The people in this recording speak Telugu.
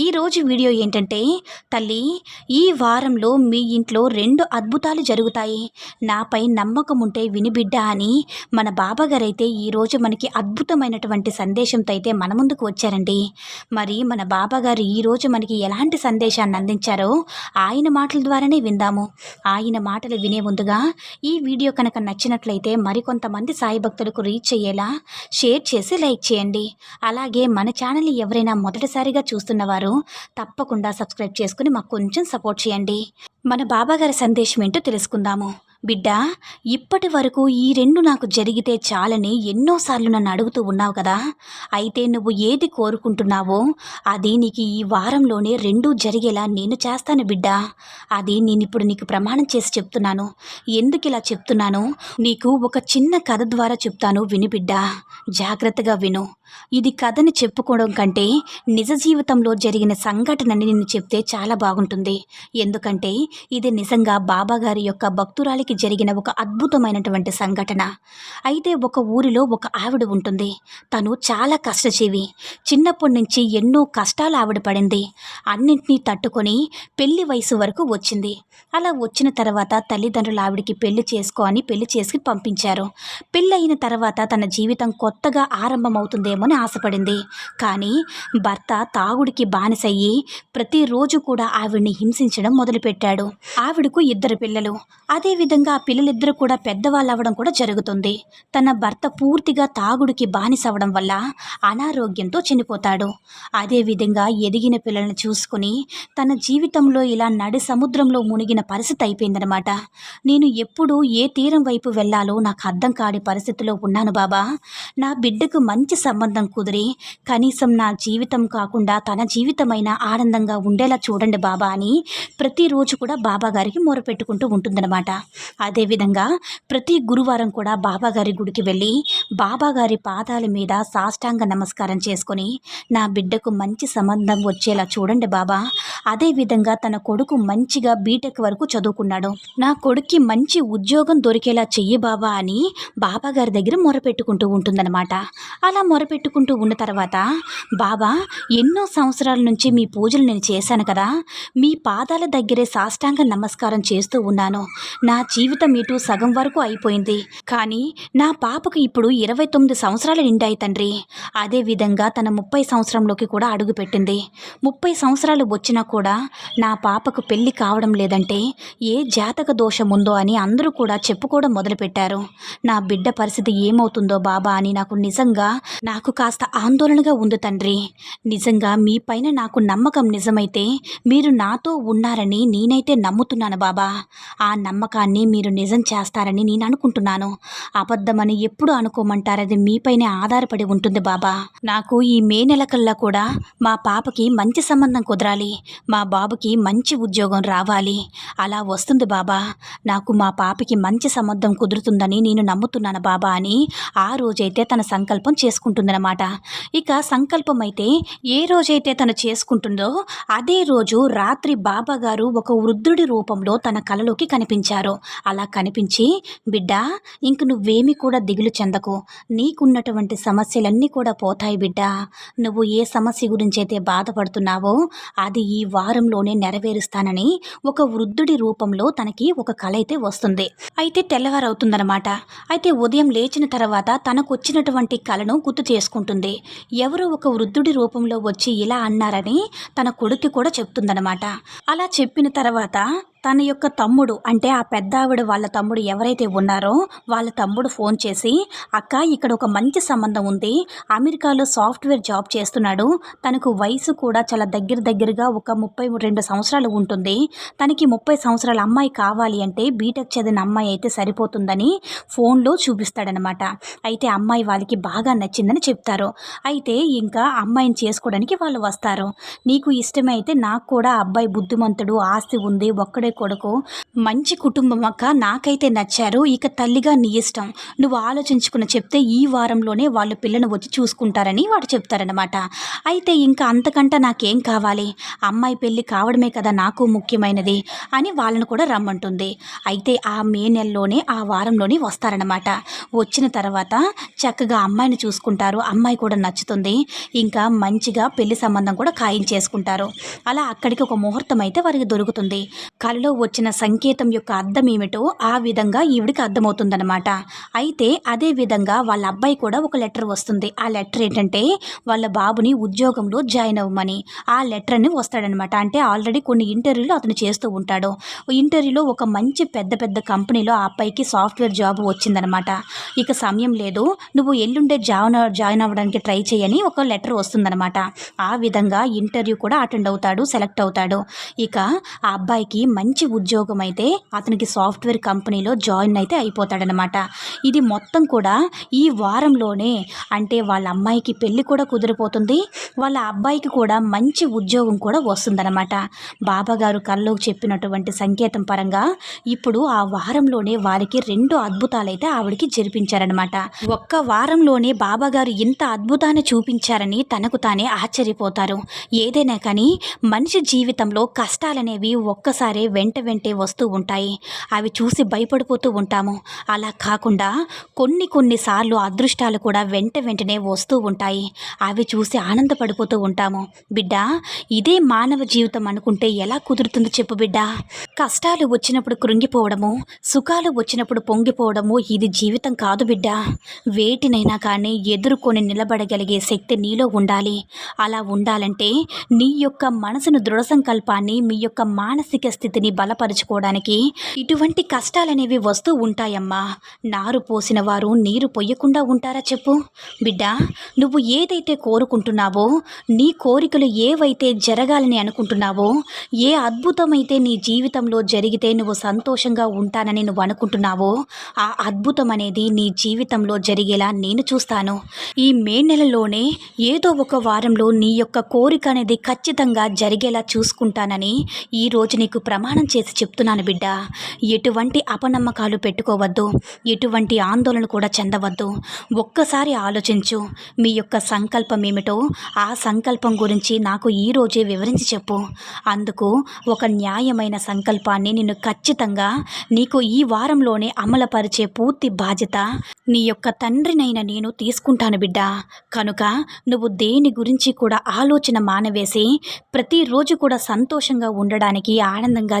ఈరోజు వీడియో ఏంటంటే తల్లి ఈ వారంలో మీ ఇంట్లో రెండు అద్భుతాలు జరుగుతాయి. నాపై నమ్మకం ఉంటే వినిబిడ్డ అని మన బాబాగారైతే ఈరోజు మనకి అద్భుతమైనటువంటి సందేశంతో అయితే మన ముందుకు వచ్చారండి. మరి మన బాబాగారు ఈరోజు మనకి ఎలాంటి సందేశాన్ని అందించారో ఆయన మాటల ద్వారానే విందాము. ఆయన మాటలు వినే ముందుగా ఈ వీడియో కనుక నచ్చినట్లయితే మరికొంతమంది సాయి భక్తులకు రీచ్ అయ్యేలా షేర్ చేసి లైక్ చేయండి. అలాగే మన ఛానల్ ఎవరైనా మొదటిసారిగా చూస్తున్నవారు తప్పకుండా సబ్స్క్రైబ్ చేసుకుని మాకు కొంచెం సపోర్ట్ చేయండి. మన బాబాగారి సందేశం ఏంటో తెలుసుకుందాము. బిడ్డ ఇప్పటి వరకు ఈ రెండు నాకు జరిగితే చాలని ఎన్నోసార్లు నన్ను అడుగుతూ ఉన్నావు కదా. అయితే నువ్వు ఏది కోరుకుంటున్నావో అది నీకు ఈ వారంలోనే రెండూ జరిగేలా నేను చేస్తాను బిడ్డ. అది నేను ఇప్పుడు నీకు ప్రమాణం చేసి చెప్తున్నాను. ఎందుకు ఇలా చెప్తున్నాను? నీకు ఒక చిన్న కథ ద్వారా చెప్తాను విని బిడ్డ. జాగ్రత్తగా విను. ఇది కథని చెప్పుకోవడం కంటే నిజ జీవితంలో జరిగిన సంఘటనని నిన్ను చెప్తే చాలా బాగుంటుంది. ఎందుకంటే ఇది నిజంగా బాబాగారి యొక్క భక్తురాలికి జరిగిన ఒక అద్భుతమైనటువంటి సంఘటన. అయితే ఒక ఊరిలో ఒక ఆవిడ ఉంటుంది. తను చాలా కష్టజీవి. చిన్నప్పటి నుంచి ఎన్నో కష్టాలు ఆవిడ పడింది. అన్నింటినీ తట్టుకొని పెళ్ళి వయసు వరకు వచ్చింది. అలా వచ్చిన తర్వాత తల్లిదండ్రులు ఆవిడికి పెళ్ళి చేసుకో అని పెళ్ళి చేసి పంపించారు. పెళ్ళి అయిన తర్వాత తన జీవితం కొత్తగా ఆరంభమవుతుందేమో అని ఆశపడింది. కానీ భర్త తాగుడికి బానిసయ్యి ప్రతిరోజు కూడా ఆవిడ్ని హింసించడం మొదలుపెట్టాడు. ఆవిడకు ఇద్దరు పిల్లలు. అదేవిధంగా ఆ పిల్లలిద్దరూ కూడా పెద్దవాళ్ళు అవ్వడం కూడా జరుగుతుంది. తన భర్త పూర్తిగా తాగుడికి బానిస అవ్వడం వల్ల అనారోగ్యంతో చనిపోతాడు. అదేవిధంగా ఎదిగిన పిల్లల్ని చూసుకుని తన జీవితంలో ఇలా నడి సముద్రంలో మునిగిన పరిస్థితి అయిపోయిందనమాట నేను ఎప్పుడు ఏ తీరం వైపు వెళ్ళాలో నాకు అర్థం కాని పరిస్థితిలో ఉన్నాను బాబా. నా బిడ్డకు మంచి సంబంధం కుదిరి. కనీసం నా జీవితం కాకుండా తన జీవితమైన ఆనందంగా ఉండేలా చూడండి బాబా అని ప్రతిరోజు కూడా బాబా గారికి మొరపెట్టుకుంటూ ఉంటుందన్నమాట. అదేవిధంగా ప్రతి గురువారం కూడా బాబా గారి గుడికి వెళ్ళి బాబా గారి పాదాల మీద సాష్టాంగ నమస్కారం చేసుకొని నా బిడ్డకు మంచి సంబంధం వచ్చేలా చూడండి బాబా. అదేవిధంగా తన కొడుకు మంచిగా బీటెక్ వరకు చదువుకున్నాడు. నా కొడుక్కి మంచి ఉద్యోగం దొరికేలా చెయ్యి బాబా అని బాబా గారి దగ్గర మొరపెట్టుకుంటూ ఉంటుందన్నమాట. అలా పెట్టుకుంటూ ఉన్న తర్వాత బాబా ఎన్నో సంవత్సరాల నుంచి మీ పూజలు నేను చేశాను కదా. మీ పాదాల దగ్గరే సాష్టాంగ నమస్కారం చేస్తూ ఉన్నాను. నా జీవితం ఇటు సగం వరకు అయిపోయింది. కానీ నా పాపకు ఇప్పుడు ఇరవై తొమ్మిది సంవత్సరాలు నిండాయి తండ్రి. అదేవిధంగా తన ముప్పై సంవత్సరంలోకి కూడా అడుగుపెట్టింది ముప్పై సంవత్సరాలు వచ్చినా కూడా నా పాపకు పెళ్ళి కావడం లేదంటే ఏ జాతక దోషం ఉందో అని అందరూ కూడా చెప్పుకోవడం మొదలుపెట్టారు. నా బిడ్డ పరిస్థితి ఏమవుతుందో బాబా అని నాకు నిజంగా నా నాకు కాస్త ఆందోళనగా ఉంది తండ్రి. నిజంగా మీ పైన నాకు నమ్మకం నిజమైతే మీరు నాతో ఉన్నారని నేనైతే నమ్ముతున్నాను బాబా. ఆ నమ్మకాన్ని మీరు నిజం చేస్తారని నేను అనుకుంటున్నాను. అబద్ధమని ఎప్పుడు అనుకోమంటారది మీపైనే ఆధారపడి ఉంటుంది బాబా. నాకు ఈ మే నెల కల్లా కూడా మా పాపకి మంచి సంబంధం కుదరాలి. మా బాబుకి మంచి ఉద్యోగం రావాలి. అలా వస్తుంది బాబా. నాకు మా పాపకి మంచి సంబంధం కుదురుతుందని నేను నమ్ముతున్నాను బాబా అని ఆ రోజైతే తన సంకల్పం ఉంటుందన్నమాట ఇక సంకల్పం అయితే ఏ రోజైతే తను చేసుకుంటుందో అదే రోజు రాత్రి బాబాగారు ఒక వృద్ధుడి రూపంలో తన కలలోకి కనిపించారు. అలా కనిపించి బిడ్డ ఇంక నువ్వేమి కూడా దిగులు చెందకు. నీకున్నటువంటి సమస్యలన్నీ కూడా పోతాయి బిడ్డ. నువ్వు ఏ సమస్య గురించి అయితే బాధపడుతున్నావో అది ఈ వారంలోనే నెరవేరుస్తానని ఒక వృద్ధుడి రూపంలో తనకి ఒక కళ అయితే వస్తుంది. అయితే తెల్లవారవుతుందనమాట అయితే ఉదయం లేచిన తర్వాత తనకు వచ్చినటువంటి కళను గుర్తు చేసుకుంటుంది. ఎవరో ఒక వృద్ధుడి రూపంలో వచ్చి ఇలా అన్నారని తన కొడుక్కి కూడా చెప్తుందనమాట అలా చెప్పిన తర్వాత తన యొక్క తమ్ముడు అంటే ఆ పెద్ద ఆవిడ వాళ్ళ తమ్ముడు ఎవరైతే ఉన్నారో వాళ్ళ తమ్ముడు ఫోన్ చేసి అక్క ఇక్కడ ఒక మంచి సంబంధం ఉంది. అమెరికాలో సాఫ్ట్వేర్ జాబ్ చేస్తున్నాడు. తనకు వయసు కూడా చాలా దగ్గర దగ్గరగా ఒక ముప్పై రెండు సంవత్సరాలు ఉంటుంది. తనకి ముప్పై సంవత్సరాల అమ్మాయి కావాలి అంటే బీటెక్ చదివిన అమ్మాయి అయితే సరిపోతుందని ఫోన్లో చూపిస్తాడనమాట అయితే అమ్మాయి వాళ్ళకి బాగా నచ్చిందని చెప్తారు. అయితే ఇంకా అమ్మాయిని చేసుకోవడానికి వాళ్ళు వస్తారు. నీకు ఇష్టమైతే నాకు కూడా అబ్బాయి బుద్ధిమంతుడు ఆస్తి ఉంది ఒక్కడే కొడుకు. మంచి కుటుంబం అక్క నాకైతే నచ్చారు. ఇక తల్లిగా నీ ఇష్టం. నువ్వు ఆలోచించుకుని చెప్తే ఈ వారంలోనే వాళ్ళు పిల్లను వచ్చి చూసుకుంటారని వాడు చెప్తారనమాట అయితే ఇంకా అంతకంటే నాకేం కావాలి? అమ్మాయి పెళ్ళి కావడమే కదా నాకు ముఖ్యమైనది అని వాళ్ళను కూడా రమ్మంటుంది. అయితే ఆ మే నెలలోనే ఆ వారంలోనే వస్తారనమాట వచ్చిన తర్వాత చక్కగా అమ్మాయిని చూసుకుంటారు. అమ్మాయి కూడా నచ్చుతుంది. ఇంకా మంచిగా పెళ్ళి సంబంధం కూడా ఖాయం చేసుకుంటారు. అలా అక్కడికి ఒక ముహూర్తం అయితే వారికి దొరుకుతుంది. కలలో వచ్చిన సంకేతం యొక్క అర్థం ఏమిటో ఆ విధంగా ఈవిడికి అర్థమవుతుందనమాట అయితే అదే విధంగా వాళ్ళ అబ్బాయి కూడా ఒక లెటర్ వస్తుంది. ఆ లెటర్ ఏంటంటే వాళ్ళ బాబుని ఉద్యోగంలో జాయిన్ అవ్వమని. ఆ లెటర్ అని వస్తాడనమాట అంటే ఆల్రెడీ కొన్ని ఇంటర్వ్యూలు అతను చేస్తూ ఉంటాడు. ఇంటర్వ్యూలో ఒక మంచి పెద్ద పెద్ద కంపెనీలో ఆ అబ్బాయికి సాఫ్ట్వేర్ జాబ్ వచ్చిందనమాట ఇక సమయం లేదు. నువ్వు ఎల్లుండే జాయిన్ జాయిన్ అవ్వడానికి ట్రై చేయని ఒక లెటర్ వస్తుందనమాట ఆ విధంగా ఇంటర్వ్యూ కూడా అటెండ్ అవుతాడు సెలెక్ట్ అవుతాడు. ఇక ఆ అబ్బాయికి మంచి మంచి ఉద్యోగం అయితే అతనికి సాఫ్ట్వేర్ కంపెనీలో జాయిన్ అయితే అయిపోతాడనమాట ఇది మొత్తం కూడా ఈ వారంలోనే అంటే వాళ్ళ అమ్మాయికి పెళ్ళి కూడా కుదిరిపోతుంది. వాళ్ళ అబ్బాయికి కూడా మంచి ఉద్యోగం కూడా వస్తుందన్నమాట. బాబాగారు కల్లో చెప్పినటువంటి సంకేతం పరంగా ఇప్పుడు ఆ వారంలోనే వారికి రెండు అద్భుతాలైతే ఆవిడకి జరిపించారనమాట ఒక్క వారంలోనే బాబాగారు ఇంత అద్భుతాన్ని చూపించారని తనకు తానే ఆశ్చర్యపోతారు. ఏదైనా కానీ మనిషి జీవితంలో కష్టాలనేవి ఒక్కసారే వెంట వెంటే వస్తూ ఉంటాయి. అవి చూసి భయపడిపోతూ ఉంటాము. అలా కాకుండా కొన్ని కొన్నిసార్లు అదృష్టాలు కూడా వెంట వెంటనే వస్తూ ఉంటాయి. అవి చూసి ఆనందపడిపోతూ ఉంటాము. బిడ్డ ఇదే మానవ జీవితం అనుకుంటే ఎలా కుదురుతుందో చెప్పు బిడ్డ. కష్టాలు వచ్చినప్పుడు కృంగిపోవడము సుఖాలు వచ్చినప్పుడు పొంగిపోవడము ఇది జీవితం కాదు బిడ్డ. వేటినైనా కానీ ఎదుర్కొని నిలబడగలిగే శక్తి నీలో ఉండాలి. అలా ఉండాలంటే నీ యొక్క మనసును దృఢ సంకల్పాన్ని మీ యొక్క మానసిక స్థితిని బలపరుచుకోవడానికి ఇటువంటి కష్టాలనేవి వస్తూ ఉంటాయమ్మా. నారు పోసిన వారు నీరు పొయ్యకుండా ఉంటారా చెప్పు? బిడ్డ నువ్వు ఏదైతే కోరుకుంటున్నావో నీ కోరికలు ఏవైతే జరగాలని అనుకుంటున్నావో ఏ అద్భుతమైతే నీ జీవితంలో జరిగితే నువ్వు సంతోషంగా ఉంటానని నువ్వు అనుకుంటున్నావో ఆ అద్భుతం అనేది నీ జీవితంలో జరిగేలా నేను చూస్తాను. ఈ మే నెలలోనే ఏదో ఒక వారంలో నీ యొక్క కోరిక అనేది ఖచ్చితంగా జరిగేలా చూసుకుంటానని ఈ రోజు నీకు ప్రమాణం చేసి చెప్తున్నాను బిడ్డ. ఎటువంటి అపనమ్మకాలు పెట్టుకోవద్దు. ఎటువంటి ఆందోళన కూడా చెందవద్దు. ఒక్కసారి ఆలోచించు మీ యొక్క సంకల్పం ఏమిటో ఆ సంకల్పం గురించి నాకు ఈ రోజే వివరించి చెప్పు. అందుకు ఒక న్యాయమైన సంకల్పాన్ని నేను ఖచ్చితంగా నీకు ఈ వారంలోనే అమలుపరిచే పూర్తి బాధ్యత నీ యొక్క తండ్రినైన నేను తీసుకుంటాను బిడ్డ. కనుక నువ్వు దేని గురించి కూడా ఆలోచన మానవేసి ప్రతిరోజు కూడా సంతోషంగా ఉండడానికి ఆనందంగా